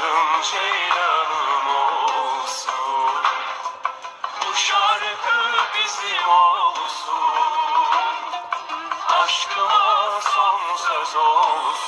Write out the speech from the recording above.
Adım ceylanım olsun. Bu şarkı bizim olsun. Aşkıma son söz olsun